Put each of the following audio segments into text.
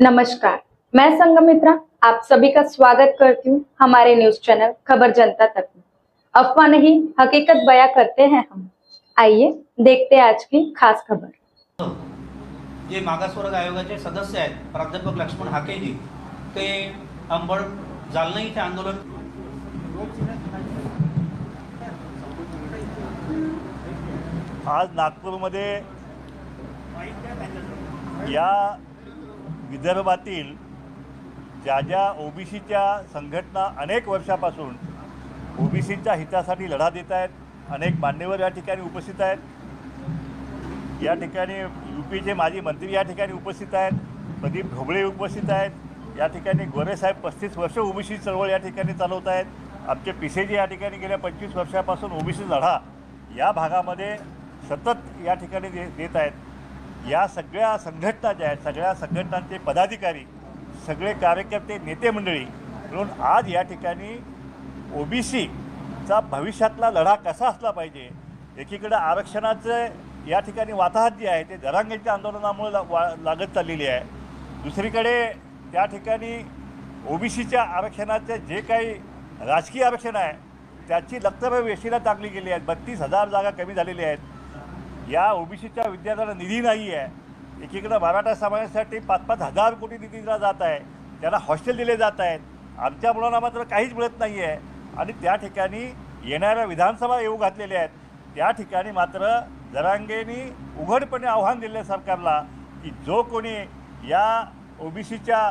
नमस्कार. मैं संगमित्रा आप सभी का स्वागत करती हूँ हमारे न्यूज चैनल खबर जनता तक में। अफवाह नहीं हकीकत बयां करते हैं हम। आइए देखते हैं आज की खास खबर। जे मागासवर्ग आयोगाचे सदस्य आहेत प्राध्यापक लक्ष्मण हाकेजी. ते अंबड जालना इथे आंदोलन आज नागपूरमध्ये या विदर्भातील ज्या ज्या ओबीसीच्या संघटना अनेक वर्षापासून ओबीसीच्या हितासाठी लढा देत आहेत अनेक मान्यवर या ठिकाणी उपस्थित आहेत. या ठिकाणी यू पीचे माजी मंत्री या ठिकाणी उपस्थित आहेत प्रदीप ढोबळे उपस्थित आहेत. या ठिकाणी गोरेसाहेब पस्तीस वर्ष ओबीसी चळवळ या ठिकाणी चालवत आहेत. आमचे पिसेजी या ठिकाणी गेल्या पंचवीस वर्षापासून ओबीसी लढा या भागामध्ये सतत या ठिकाणी दे देत आहेत. या सगळ्या संघटना ज्या आहेत सगळ्या संघटनांचे पदाधिकारी सगळे कार्यकर्ते नेते मंडळी म्हणून आज या ठिकाणी ओबीसीचा भविष्यातला लढा कसा असला पाहिजे एकीकडं आरक्षणाचं या ठिकाणी वाताहत जी आहे ते जरांगेच्या आंदोलनामुळे ला वा लागत चाललेली आहे. दुसरीकडे त्या ठिकाणी ओबीसीच्या आरक्षणाचे जे काही राजकीय आरक्षण आहे त्याची लक्तव्य वेशीला टाकली गेली आहेत बत्तीस हजार जागा कमी झालेल्या आहेत. या ओबीसीच्या विद्यार्थ्यांना निधी नाही आहे. एकीकडं मराठा समाजासाठी पाच पाच हजार कोटी निधी दिला जात आहे. त्यांना हॉस्टेल दिले जात आहेत. आमच्या मुलांना मात्र काहीच मिळत नाही आहे. आणि त्या ठिकाणी येणाऱ्या विधानसभा येऊ घातलेल्या आहेत. त्या ठिकाणी मात्र जरांगेनी उघडपणे आव्हान दिले सरकारला की जो कोणी या ओबीसीच्या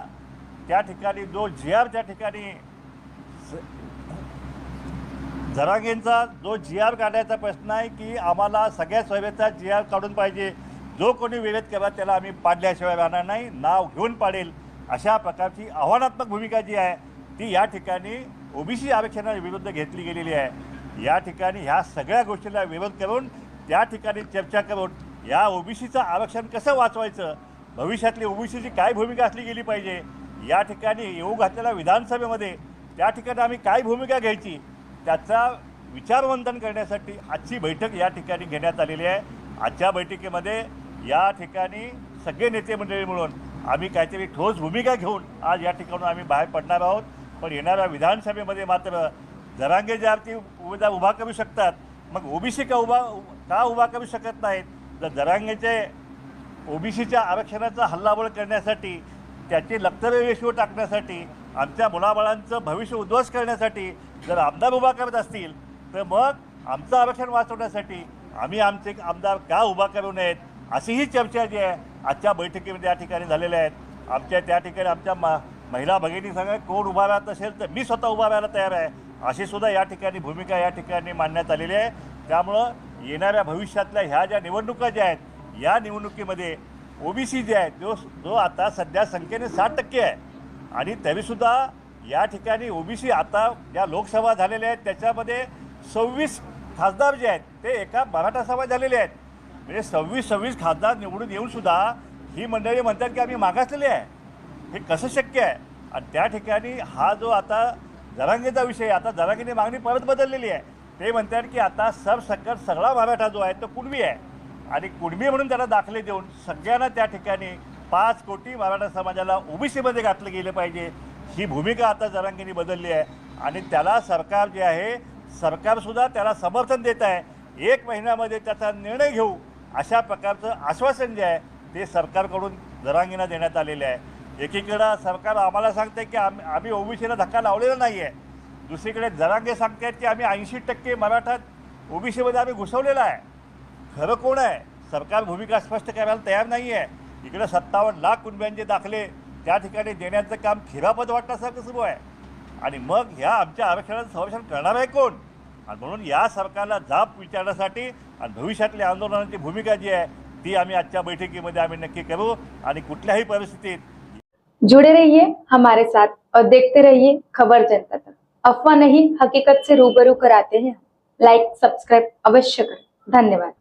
त्या ठिकाणी जो जी आर त्या ठिकाणी झरांगेंचा जो जी आर काढायचा प्रश्न आहे की आम्हाला सगळ्या सेवेचा जी आर काढून पाहिजे. जो कोणी विरोध केला त्याला आम्ही पाडल्याशिवाय राहणार नाही नाव घेऊन पाडेल अशा प्रकारची आव्हानात्मक भूमिका जी आहे ती या ठिकाणी ओबीसी आरक्षणाविरुद्ध घेतली गेलेली आहे. या ठिकाणी ह्या सगळ्या गोष्टीला विरोध करून त्या ठिकाणी चर्चा करून या ओबीसीचं आरक्षण कसं वाचवायचं? भविष्यातली ओबीसीची काय भूमिका असली गेली पाहिजे? या ठिकाणी येऊ घातलेल्या विधानसभेमध्ये त्या ठिकाणी आम्ही काय भूमिका घ्यायची? त्याचा विचारवंतन करण्यासाठी आजची बैठक या ठिकाणी घेण्यात आलेली आहे. आजच्या बैठकीमध्ये या ठिकाणी सगळे नेते मंडळी मिळून आम्ही काहीतरी ठोस भूमिका घेऊन आज या ठिकाणून आम्ही बाहेर पडणार आहोत. पण येणाऱ्या विधानसभेमध्ये मात्र जरांगे ज्या ती उमेदवार उभा करू शकतात मग ओबीसी का उभा का उभा करू शकत नाहीत? जर जरांगेचे ओबीसीच्या आरक्षणाचा हल्लाबोल करण्यासाठी त्याची लक्तव्य टाकण्यासाठी आमच्या मुलाबाळांचं भविष्य उद्ध्वस्त करण्यासाठी जर आमदार उभा करत असतील तर मग आमचं आरक्षण वाचवण्यासाठी आम्ही आमचे आमदार का उभा करू नयेत अशी ही चर्चा जी आहे आजच्या बैठकीमध्ये या ठिकाणी झालेल्या आहेत. आमच्या त्या ठिकाणी आमच्या मा महिला भगिनी सांगा कोण उभा राहत असेल तर मी स्वतः उभा राहायला तयार आहे. अशी सुद्धा या ठिकाणी भूमिका या ठिकाणी मांडण्यात आलेली आहे. त्यामुळं येणाऱ्या भविष्यातल्या ह्या ज्या निवडणुका ज्या आहेत या निवडणुकीमध्ये ओबीसी जे आहे जो जो आता सध्या संख्येने साठ टक्के आहे आणि तरीसुद्धा या ठिकाणी ओबीसी आता ज्या लोकसभा झालेल्या आहेत त्याच्यामध्ये सव्वीस खासदार जे आहेत ते एका मराठा सभा झालेले आहेत. म्हणजे सव्वीस सव्वीस खासदार निवडून येऊनसुद्धा ही मंडळी म्हणतात की आम्ही मागासलेले आहे. हे कसं शक्य आहे? आणि त्या ठिकाणी हा जो आता जरांगेचा विषय आहे, आता जरांगेने मागणी परत बदललेली आहे. ते म्हणतात की आता सरसकट सगळा मराठा जो आहे तो कुणबी आहे. आणि कुणबी म्हणून त्याला दाखले देऊन सगळ्यांना त्या ठिकाणी पाच कोटी मराठा समाजाला ओबीसीमध्ये घातलं गेलं पाहिजे. ही भूमिका आता जरांगींनी बदलली आहे. आणि त्याला सरकार जे आहे सरकारसुद्धा त्याला समर्थन देत आहे. एक महिन्यामध्ये त्याचा निर्णय घेऊ अशा प्रकारचं आश्वासन जे आहे ते सरकारकडून जरांगींना देण्यात आलेलं आहे. एकीकडं सरकार आम्हाला सांगते की आम्ही आम्ही ओबीसीला धक्का लावलेला नाही आहे दुसरीकडे जरांगे सांगतायत की आम्ही ऐंशी टक्के मराठा ओबीसीमध्ये आम्ही घुसवलेला आहे. खरं कोण आहे? सरकार भूमिका स्पष्ट करायला तयार नाही आहे इकडे सत्तावन्न लाख कुटुंबियांचे दाखले त्या ठिकाणी देण्याचं काम खिरापत वाटण्यासारखं सुरू आहे. आणि मग ह्या आमच्या आरक्षणाचं संरक्षण करणार आहे कोण? आणि म्हणून या सरकारला जाब विचारण्यासाठी आणि भविष्यातल्या आंदोलनाची भूमिका जी आहे ती आम्ही आजच्या बैठकीमध्ये आम्ही नक्की करू आणि कुठल्याही परिस्थितीत जुड़े रहिए हमारे साथ और देखते रहिए खबर जनता तक. अफवाह नहीं हकीकत से रूबरू कराते हैं लाइक सब्सक्राइब अवश्य करें. धन्यवाद.